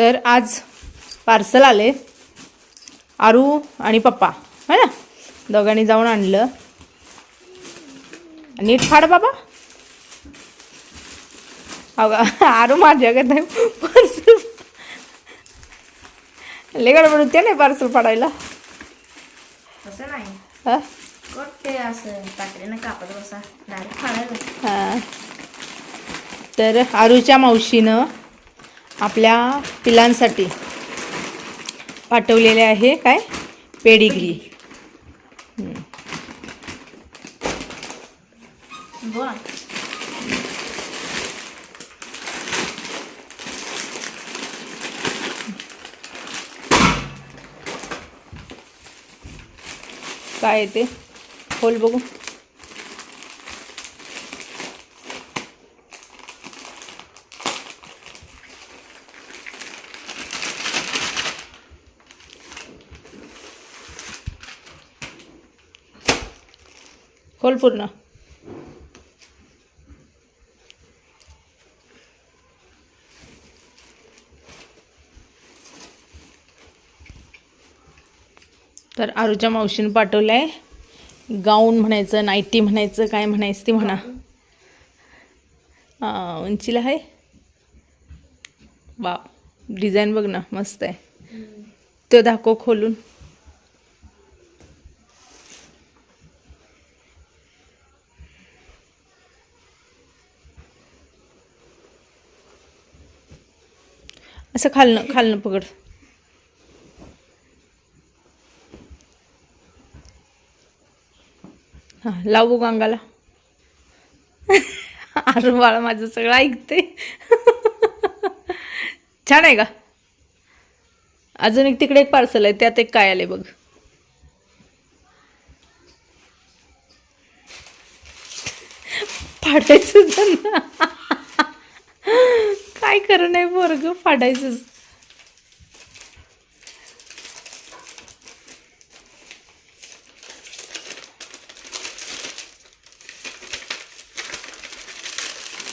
तर आज पार्सल आले. आरू आणि पप्पा है ना? दोघांनी जाऊन आणलं. नीट फाड बाबा. अगं आरू माझ्या का नाही पार्सल लय गडबड होते नाही पार्सल फाडायला. नाही. हा? ते असं बसा डायरेक्ट फाडायला. हा. तर आरूच्या मावशीनं आपल्या पिलांसाठी पाठवलेले आहे काय? पेडिग्री. काय ते? खोल बघू. खोल पूर्ण. तर आरूच्या मावशीनं पाठवलं आहे गाऊन म्हणायचं नाईटी म्हणायचं काय म्हणायचं ते म्हणा. उंचीला आहे? वा डिझाईन बघ ना मस्त आहे. तो दाखव खोलून. असं खालनं खालनं पकड. हां लावू बघू अंगाला अरे बाळा माझं सगळं ऐकते. छान आहे का? अजून एक तिकडे एक पार्सल आहे त्यात एक काय आले बघ. फाटायचं त्यांना. काय करणं आहे? वर्ग फाडायचंच.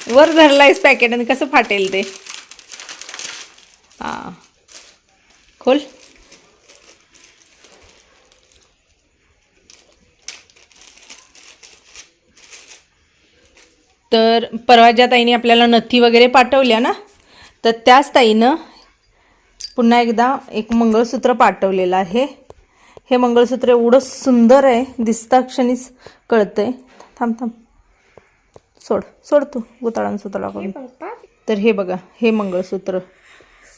वर धरलायस पॅकेट आणि कसं फाटेल ते? हां. खोल. तर परवा ज्या ताईने आपल्याला नथी वगैरे पाठवल्या ना तर त्याच ताईनं पुन्हा एकदा एक मंगळसूत्र पाठवलेलं आहे. हे मंगळसूत्र एवढं सुंदर आहे दिसता क्षणीच कळतंय. थांब थांब. सोड सोड तू गुताळान सुताळा करून. तर हे बघा हे मंगळसूत्र.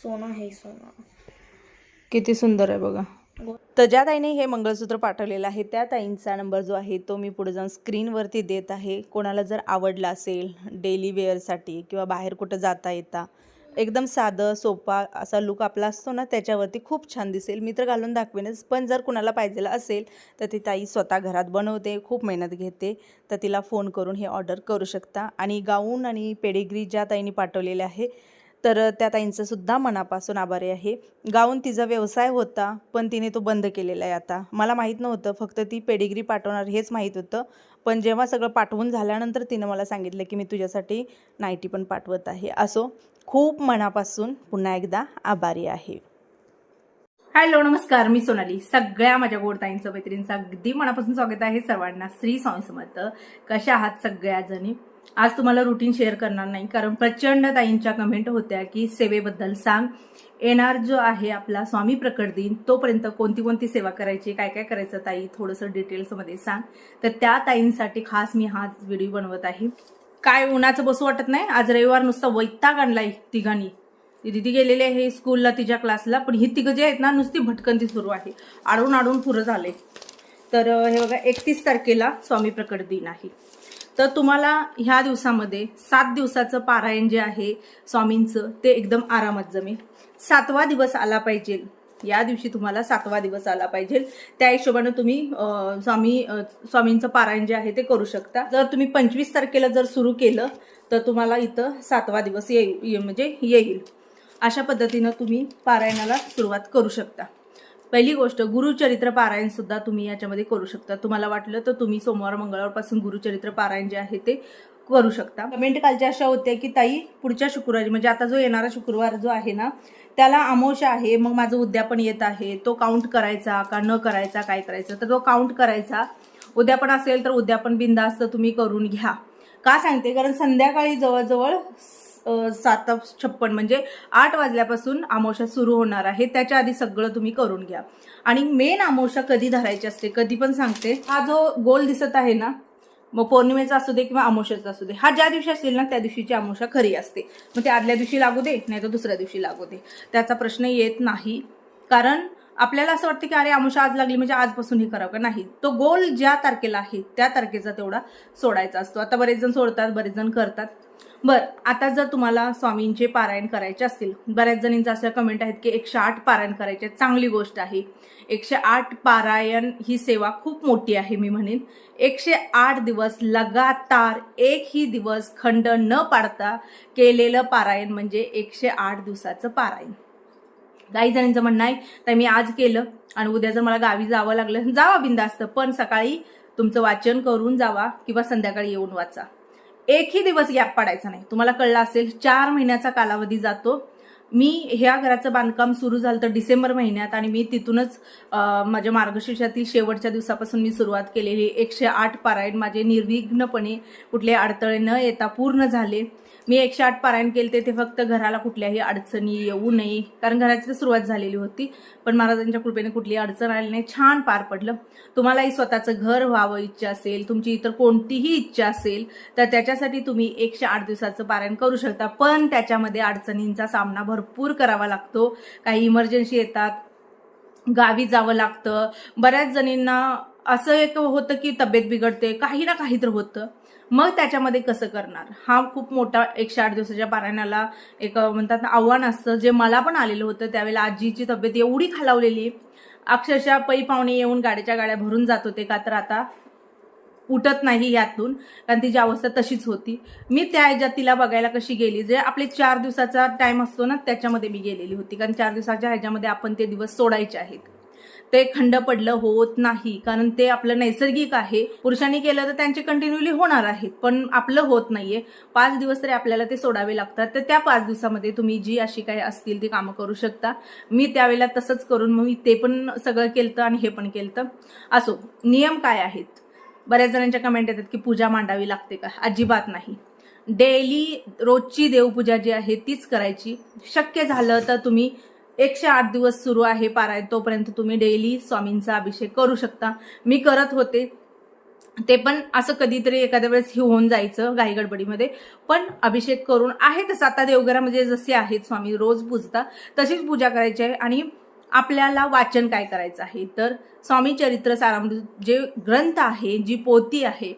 सोनं हे सोनं. किती सुंदर आहे बघा. तर ज्या ताईने हे मंगळसूत्र पाठवलेलं आहे. त्या ताईंचा नंबर जो आहे तो मी पुढे जाऊन स्क्रीनवरती देत आहे. कोणाला जर आवडला असेल डेली वेअरसाठी किंवा बाहेर कुठं जाता येता एकदम साधं सोपा असा लुक आपला असतो ना त्याच्यावरती खूप छान दिसेल. मी तर घालून दाखवेनच पण जर कुणाला पाहिजे असेल तर ती ताई स्वतः घरात बनवते खूप मेहनत घेते. तर तिला फोन करून हे ऑर्डर करू शकता. आणि गाऊन आणि पेडिग्री ज्या ताईंनी पाठवलेले आहे तर त्या ताईंचं सुद्धा मनापासून आभारी आहे. गाऊन तिचा व्यवसाय होता पण तिने तो बंद केलेला आहे आता. मला माहीत नव्हतं फक्त ती पेडिग्री पाठवणार हेच माहीत होतं. पण जेव्हा सगळं पाठवून झाल्यानंतर तिनं मला सांगितलं की मी तुझ्यासाठी नाईटी पण पाठवत आहे. असो खूप मनापासून पुन्हा एकदा आभारी आहे. हॅलो नमस्कार. मी सोनाली. सगळ्या माझ्या गोडताईंचं मैत्रिणींचं अगदी मनापासून स्वागत आहे सर्वांना. श्री स्वामी समर्थ. कशा आहात सगळ्या जणी आज तुम्हाला रुटीन शेअर करणार नाही कारण प्रचंड ताईंच्या कमेंट होत्या की सेवेबद्दल सांग. येणार जो आहे आपला स्वामी प्रकट दिन तोपर्यंत कोणती कोणती सेवा करायची काय काय करायचं ताई थोडंसं डिटेल्समध्ये सांग. तर त्या ताईंसाठी खास मी हा व्हिडिओ बनवत आहे. काय उन्हाचं बसू वाटत नाही? आज रविवार नुसता वैताग आणलाय तिघांनी. दिदी गेलेली आहे स्कूलला तिच्या क्लासला पण ही तिघं जे आहेत ना नुसती भटकंती सुरू आहे. आडून आडून पुरं झाले तर हे बघा एकतीस तारखेला स्वामी प्रकट दिन आहे. तर तुम्हाला ह्या दिवसामध्ये सात दिवसाचं पारायण जे आहे स्वामींचं ते एकदम आरामात जमेल. सातवा दिवस आला पाहिजे. या दिवशी तुम्हाला सातवा दिवस आला पाहिजे. त्या हिशोबानं तुम्ही स्वामी स्वामींचं पारायण जे आहे ते करू शकता. जर तुम्ही पंचवीस तारखेला जर सुरू केलं तर तुम्हाला इथं सातवा दिवस येईल ये- म्हणजे येईल. अशा पद्धतीनं तुम्ही पारायणाला सुरुवात करू शकता. पहिली गोष्ट गुरुचरित्र पारायण सुद्धा तुम्ही याच्यामध्ये करू शकता. तुम्हाला वाटलं तर तुम्ही सोमवार मंगळवारपासून गुरुचरित्र पारायण जे आहे ते करू शकता. कमेंट कालच्या अशा होत्या की ताई पुढच्या शुक्रवारी म्हणजे आता जो येणारा शुक्रवार जो आहे ना त्याला अमोश आहे मग माझं उद्यापन येत आहे तो काउंट करायचा का न करायचा काय करायचं? तर तो काउंट करायचा. उद्यापन असेल तर उद्यापन बिंदास्त तुम्ही करून घ्या. का सांगते? कारण संध्याकाळी जवळजवळ सात छप्पन म्हणजे आठ वाजल्यापासून आमोशा सुरू होणार आहे. त्याच्या आधी सगळं तुम्ही करून घ्या. आणि मेन आमोशा कधी धरायची असते कधी पण सांगते. हा जो गोल दिसत आहे ना मग पौर्णिमेचा असू दे किंवा अमावस्याचा असू दे हा ज्या दिवशी असेल ना त्या दिवशीची अमावस्या खरी असते. मग ते आदल्या दिवशी लागू दे नाही तर दुसऱ्या दिवशी लागू दे. त्याचा प्रश्न येत नाही. कारण आपल्याला असं वाटतं की अरे अमावस्या आज लागली म्हणजे आजपासून हे करावं का? नाही. तो गोल ज्या तारखेला आहे त्या तारखेचा तेवढा सोडायचा असतो. आता बरेच जण सोडतात बरेच जण करतात. बर आता जर तुम्हाला स्वामींचे पारायण करायचे असतील बऱ्याच जणींचा अशा कमेंट आहेत की एकशे आठ पारायण करायचे आहेत. चांगली गोष्ट आहे. एकशे आठ पारायण ही सेवा खूप मोठी आहे मी म्हणेन. एकशे आठ दिवस लगातार एकही दिवस खंड न पाडता केलेलं पारायण म्हणजे एकशे आठ दिवसाचं पारायण. काही जणींचं म्हणणं आहे तर मी आज केलं आणि उद्या जर मला गावी जावं लागलं जावा बिंदास्त पण सकाळी तुमचं वाचन करून जावा किंवा संध्याकाळी येऊन वाचा. एकही दिवस गॅप पडायचा नाही. तुम्हाला कळलं असेल चार महिन्याचा कालावधी जातो. मी ह्या घराचं बांधकाम सुरू झालं तर डिसेंबर महिन्यात आणि मी तिथूनच माझ्या मार्गशीर्षातील शेवटच्या दिवसापासून मी सुरुवात केलेली एकशे आठ पारायण माझे निर्विघ्नपणे कुठले अडथळे न येता पूर्ण झाले. मी एकशे आठ पारायण केले ते फक्त घराला कुठल्याही अडचणी येऊ नये. कारण घराची तर सुरुवात झालेली होती पण महाराजांच्या कृपेने कुठलीही अडचण आली नाही. छान पार पडलं. तुम्हालाही स्वतःचं घर व्हावं इच्छा असेल तुमची इतर कोणतीही इच्छा असेल तर त्याच्यासाठी तुम्ही एकशे आठ दिवसाचं पारायण करू शकता. पण त्याच्यामध्ये अडचणींचा सामना भरपूर करावा लागतो. काही इमर्जन्सी येतात गावी जावं लागतं. बऱ्याच जणींना असं एक होतं की तब्येत बिघडते काही ना काही तर होतं. मग त्याच्यामध्ये कसं करणार? हा खूप मोठा एकशे आठ दिवसाच्या पारायणाला एक म्हणतात ना आव्हान असतं. जे मला पण आलेलं होतं त्यावेळेला आजीची तब्येत एवढी खालावलेली. अक्षरशः पै पाहुणे येऊन गाड्याच्या गाड्या भरून जात होते का तर आता उठत नाही यातून कारण तिची अवस्था तशीच होती. मी त्या ह्याच्यात तिला बघायला कशी गेली? जे आपले चार दिवसाचा टाईम असतो ना त्याच्यामध्ये मी गेलेली होती. कारण चार दिवसाच्या ह्याच्यामध्ये आपण ते दिवस सोडायचे आहेत. ते खंड पडलं होत नाही. कारण ते आपलं नैसर्गिक आहे. पुरुषांनी केलं तर त्यांचे कंटिन्युअली होणार आहेत. पण आपलं होत नाहीये. पाच दिवस तरी आपल्याला ते सोडावे लागतात. तर त्या पाच दिवसामध्ये तुम्ही जी अशी काही असतील ती कामं करू शकता. मी त्यावेळेला तसंच करून मग मी ते पण सगळं केलं आणि हे पण केलं असो नियम काय आहेत? बऱ्याच जणांच्या कमेंट येतात की पूजा मांडावी लागते का? अजिबात नाही. डेली रोजची देवपूजा जी आहे तीच करायची. शक्य झालं तर तुम्ही एकशे आठ दिवस सुरू आहे पारायण. तोपर्यंत तुम्ही डेली स्वामींचा अभिषेक करू शकता. मी करत होते. ते पण असं कधीतरी एखाद्या वेळेस हे होऊन जायचं घाई गडबडीमध्ये पण अभिषेक करून आहे तसं आता देवघरामध्ये म्हणजे जसे आहेत स्वामी रोज पूजता तशीच पूजा करायची आहे. आणि आपल्याला वाचन काय करायचं आहे? तर स्वामी चरित्र सारामृत जे ग्रंथ आहे जी पोती आहे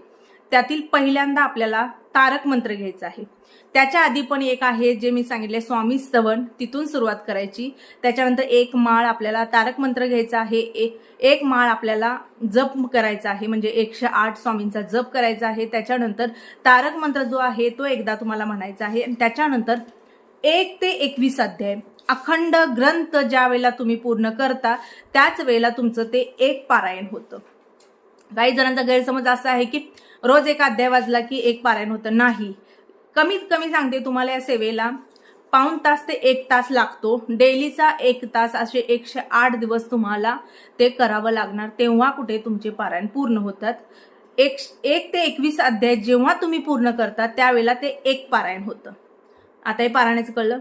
त्यातील पहिल्यांदा आपल्याला तारक मंत्र घ्यायचा आहे. त्याच्या आधी पण एक आहे जे मी सांगितले स्वामी स्तवन. तिथून सुरुवात करायची. त्याच्यानंतर एक माळ आपल्याला तारक मंत्र घ्यायचा आहे. एक एक माळ आपल्याला जप करायचा आहे. म्हणजे एकशे आठ स्वामींचा जप करायचा आहे. त्याच्यानंतर तारक मंत्र जो आहे तो एकदा तुम्हाला म्हणायचा आहे. आणि त्याच्यानंतर एक ते एकवीस अध्याय. अखंड ग्रंथ ज्या वेळेला तुम्ही पूर्ण करता त्याच वेळेला तुमचं ते एक पारायण होतं. काही जणांचा गैरसमज असा आहे की रोज एक अध्याय वाजला की एक पारायण होतं. नाही. कमीत कमी सांगते तुम्हाला या सेवेला पाऊण तास ते एक तास लागतो. डेलीचा एक तास असे एकशे आठ दिवस तुम्हाला ते करावं लागणार. तेव्हा कुठे तुमचे पारायण पूर्ण होतात. एक एक ते एकवीस अध्याय जेव्हा तुम्ही पूर्ण करता त्यावेळेला ते एक पारायण होतं. आता हे पारायणाचं कळलं?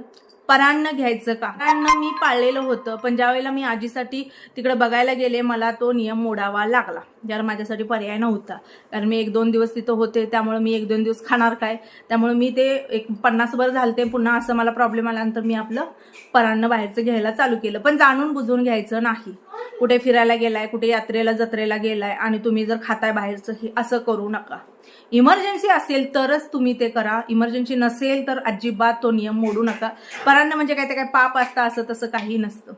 परान्न घ्यायचं का? परान्न मी पाळलेलं होतं पण ज्यावेळेला मी आजीसाठी तिकडे बघायला गेले मला तो नियम मोडावा लागला ज्याला माझ्यासाठी पर्याय नव्हता. कारण मी एक दोन दिवस तिथं होते त्यामुळे मी एक दोन दिवस खाणार काय? त्यामुळे मी ते एक पन्नास भर झालते पुन्हा असं मला प्रॉब्लेम आल्यानंतर मी आपलं परान्न बाहेरचं घ्यायला चालू केलं. पण जाणून बुजून घ्यायचं नाही. कुठे फिरायला गेलाय कुठे यात्रेला जत्रेला गेलाय आणि तुम्ही जर खाताय बाहेरचं हे असं करू नका. इमर्जन्सी असेल तरच तुम्ही ते करा. इमर्जन्सी नसेल तर अजिबात तो नियम मोडू नका. परांना म्हणजे काय ते काय पाप असतं असं तसं काही नसतं.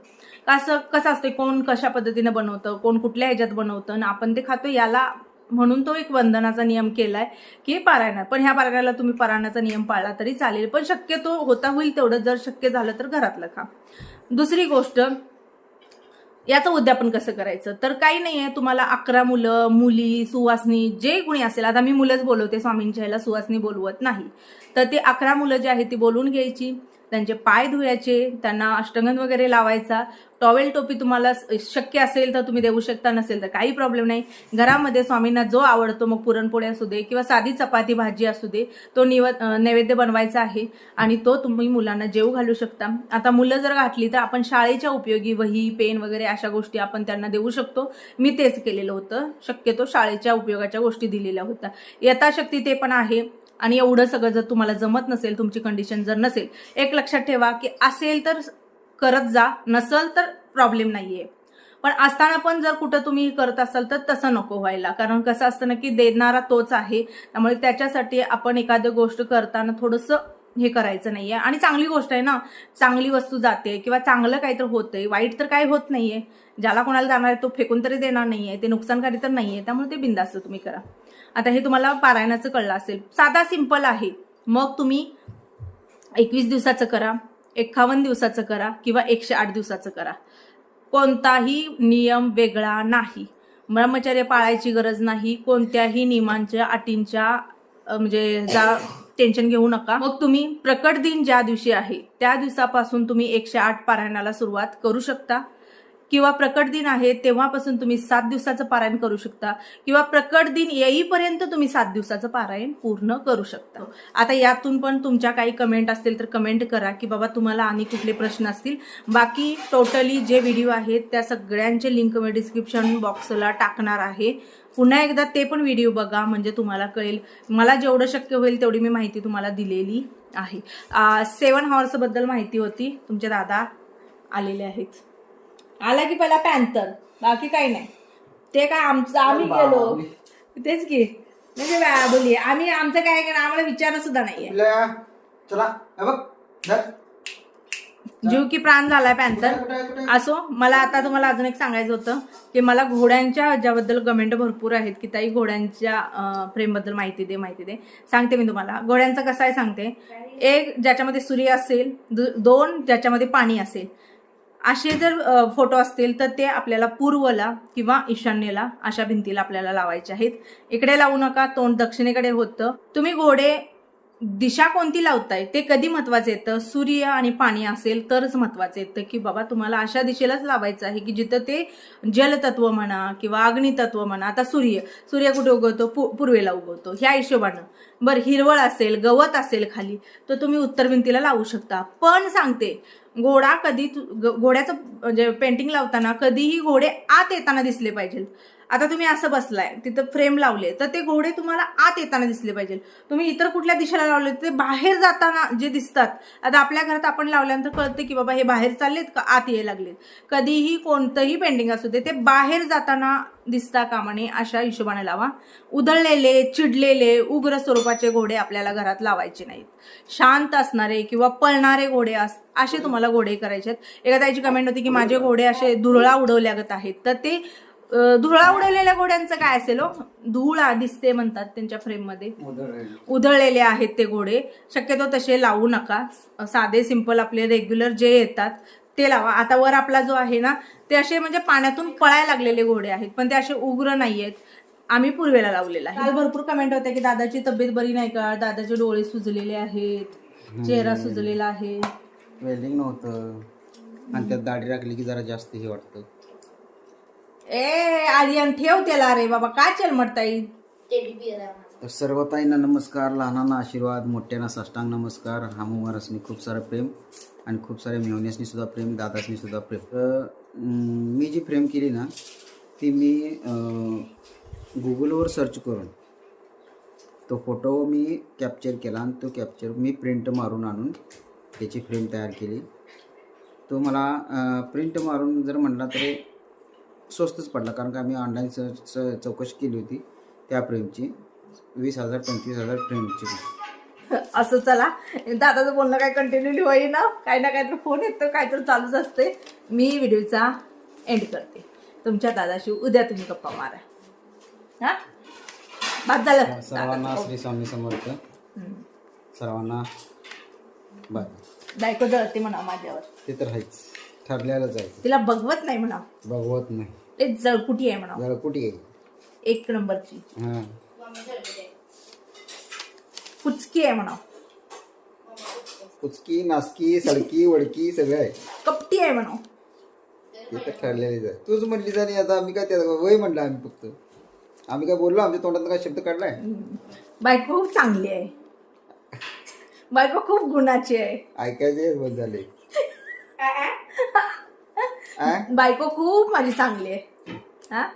असं कसं असतं कोण कशा पद्धतीनं बनवतं कोण कुठल्या ह्याच्यात बनवतं आणि आपण ते खातो याला म्हणून तो एक वंदनाचा नियम केलाय की पारायणात पण ह्या पारायणाला तुम्ही पारायणाचा नियम पाळला तरी चालेल. पण शक्यतो होता होईल तेवढं. जर शक्य झालं तर घरातलं खा. दुसरी गोष्ट याचं उद्यापन कसं करायचं? तर काही नाही आहे तुम्हाला अकरा मुलं मुली सुवासनी जे कोणी असेल आता मी मुलंच बोलवते स्वामींच्या ह्याला सुवासनी बोलवत नाही. तर ते अकरा मुलं जे आहेत ती बोलवून घ्यायची. त्यांचे पाय धुवायचे त्यांना अष्टगंध वगैरे लावायचा. टॉवेल टोपी तुम्हाला शक्य असेल तर तुम्ही देऊ शकता नसेल तर काही प्रॉब्लेम नाही. घरामध्ये स्वामींना जो आवडतो मग पुरणपोळी असू दे किंवा साधी चपाती भाजी असू दे तो निव नैवेद्य बनवायचा आहे आणि तो तुम्ही मुलांना जेव घालू शकता. आता मुलं जर घातली तर आपण शाळेच्या उपयोगी वही पेन वगैरे अशा गोष्टी आपण त्यांना देऊ शकतो. मी तेच केलेलं होतं. शक्यतो शाळेच्या उपयोगाच्या गोष्टी दिलेल्या होत्या. यथाशक्ती ते पण आहे आणि एवढं सगळं जर तुम्हाला जमत नसेल तुमची कंडिशन जर नसेल एक लक्षात ठेवा की असेल तर करत जा. नसल तर प्रॉब्लेम नाहीये. पण असताना पण जर कुठं तुम्ही करत असाल तर तसं नको व्हायला. कारण कसं असतं ना की देणारा तोच आहे. त्यामुळे त्याच्यासाठी आपण एखादी गोष्ट करताना थोडंसं हे करायचं नाहीये. आणि चांगली गोष्ट आहे ना. चांगली वस्तू जाते. किंवा चांगलं काहीतरी होतंय. वाईट तर काही होत नाहीये. ज्याला कोणाला जाणार आहे तो फेकून तरी देणार नाहीये. ते नुकसानकारी तर नाहीये. त्यामुळे ते बिंदास्त तुम्ही करा. आता हे तुम्हाला पारायणाचं कळलं असेल. साधा सिंपल आहे. मग तुम्ही एकवीस दिवसाचं करा. एकावन्न दिवसाचं करा किंवा एकशे आठ दिवसाचं करा. कोणताही नियम वेगळा नाही. ब्रह्मचर्य पाळायची गरज नाही. कोणत्याही नियमांच्या अटींच्या म्हणजे जा टेन्शन घेऊ नका. मग तुम्ही प्रकट दिन ज्या दिवशी आहे त्या दिवसापासून तुम्ही एकशे आठ पारायणाला सुरुवात करू शकता. किंवा प्रकट दिन आहे तेव्हापासून तुम्ही सात दिवसाचं पारायण करू शकता. किंवा प्रकट दिन येईपर्यंत तुम्ही सात दिवसाचं पारायण पूर्ण करू शकता. आता यातून पण तुमच्या काही कमेंट असतील तर कमेंट करा की बाबा तुम्हाला आणि कुठले प्रश्न असतील. बाकी टोटली जे व्हिडिओ आहेत त्या सगळ्यांचे लिंक मी डिस्क्रिप्शन बॉक्सला टाकणार आहे. पुन्हा एकदा ते पण व्हिडिओ बघा म्हणजे तुम्हाला कळेल. मला जेवढं शक्य होईल तेवढी मी माहिती तुम्हाला दिलेली आहे. सेवन हॉर्सबद्दल माहिती होती. तुमचे दादा आलेले आहेत. आला की पहिला पॅन्थर बाकी काही नाही. ते काय आमचं आम्ही गेलो. तेच की. म्हणजे बा- बोलिये आम्ही आमचं काय केलं आम्हाला विचार सुद्धा नाहीये. आपल्या चला हे बघ धर. जीव की प्राण झालाय पॅन्थर. कुठे आहे, कुठे आहे? असो मला आता तुम्हाला अजून एक सांगायचं होतं की मला घोड्यांच्या ह्याच्याबद्दल कमेंट भरपूर आहेत की ताई घोड्यांच्या अं, प्रेमबद्दल माहिती दे माहिती दे. सांगते मी तुम्हाला. घोड्यांचं कसं आहे सांगते. एक ज्याच्यामध्ये सूर्य असेल दु- दोन ज्याच्यामध्ये पाणी असेल. असे जर फोटो असतील तर ते आपल्याला पूर्वला किंवा ईशान्येला अशा भिंतीला आपल्याला लावायचे आहेत. इकडे लावू नका तोंड दक्षिणेकडे होतं. तुम्ही घोडे दिशा कोणती लावताय? ते कधी महत्वाचं येतं? सूर्य आणि पाणी असेल तरच महत्वाचं येतं की बाबा तुम्हाला अशा दिशेलाच लावायचं आहे की जिथं ते जलतत्व म्हणा किंवा अग्नितत्व म्हणा. आता सूर्य सूर्य कुठे उगवतो? पू पूर्वेला उगवतो. ह्या हिशोबानं. बरं हिरवळ असेल गवत असेल खाली तर तुम्ही उत्तर भिंतीला लावू शकता. पण सांगते घोडा कधी तु- ग- घोड्याचं म्हणजे पेंटिंग लावताना कधीही घोडे आत येताना दिसले पाहिजेत. आता तुम्ही असं बसलाय तिथं फ्रेम लावले तर ते घोडे तुम्हाला आत येताना दिसले पाहिजे. तुम्ही इतर कुठल्या दिशेला लावले ते बाहेर जाताना जे दिसतात आता आपल्या घरात आपण लावल्यानंतर कळते की बाबा हे बाहेर चाललेत का आत यायला लागलेत. कधीही कोणतंही पेंटिंग असू दे ते बाहेर जाताना दिसता कामाने अशा हिशोबाने लावा. उधळलेले चिडलेले उग्र स्वरूपाचे घोडे आपल्याला घरात लावायचे नाहीत. शांत असणारे किंवा पळणारे घोडे अस असे तुम्हाला घोडे करायचे आहेत. एकदा त्याची कमेंट होती की माझे घोडे असे धुरळा उडवल्यागत आहेत. तर ते अं, धुरळा उडवलेल्या घोड्यांचं काय असेल हो? धुळा दिसते म्हणतात त्यांच्या फ्रेममध्ये. उधळलेले. आहेत ते घोडे. शक्यतो तसे लावू नका. साधे सिंपल आपले रेग्युलर जे येतात ते लावा. आता वर आपला जो आहे ना ते असे म्हणजे पाण्यातून पळायला लागलेले घोडे आहेत पण ते असे उग्र नाही आहेत आम्ही पूर्वेला लावलेला आहे. काल भरपूर कमेंट होते की दादाची तब्येत बरी नाही का? दादाचे डोळे सुजलेले आहेत चेहरा सुजलेला आहे. वेल्डिंग नव्हतं. आणि त्यात दाढी राखली की जरा जास्त हे वाटतं. ए आर्यन ठेव त्याला रे बाबा. काय चलमटता येईल तर सर्व ताईंना नमस्कार लहानांना आशीर्वाद मोठ्यांना साष्टांग नमस्कार. हामुमारसनी खूप सारं प्रेम आणि खूप साऱ्या मेहण्यासनी सुद्धा प्रेम दादासनी सुद्धा प्रेम. तर अं, मी जी फ्रेम केली ना ती मी गुगलवर सर्च करून तो फोटो मी कॅप्चर केला आणि तो कॅप्चर मी प्रिंट मारून आणून त्याची फ्रेम तयार केली. तो मला प्रिंट मारून जर म्हटला तर स्वस्तच पडला. कारण का आम्ही ऑनलाईन सर्च चौकशी केली होती त्या फ्रेमची. वीस हजार पंचवीस हजार फ्रेमची. असं चला. दादाचं बोलणं काय कंटिन्युअली होईना. काही ना काहीतरी फोन येतो काहीतरी चालूच असते. मी व्हिडिओचा एंड करते. तुमच्या दादाशी उद्या तुम्ही गप्पा मारा. हा? बाद झालं. सर्वांना श्री स्वामी समर्थ. सर्वांना बाय बायको जळते म्हणा माझ्यावर. ते तर आहेच. ठरलेलंच आहे. तिला बघवत नाही म्हणा बघवत नाही. ते जळकुटी आहे म्हणा जरा कुठे आहे? एक नंबरची. हां. कुचकी आहे म्हणा उचकी नासकी सडकी वडकी सगळं आहे. कपटी आहे म्हणून ते तर ठरलेलीच आहे. तूच म्हणलीस आणि आता आम्ही काय त्याला वय म्हणलं आम्ही फक्त. आम्ही काय बोललो? आमच्या तोंडात काय शब्द काढलाय? बायको खूप चांगली आहे. बायको खूप गुणाची आहे. ऐकायचे बंद झाले? बायको खूप माझी चांगली आहे. हा?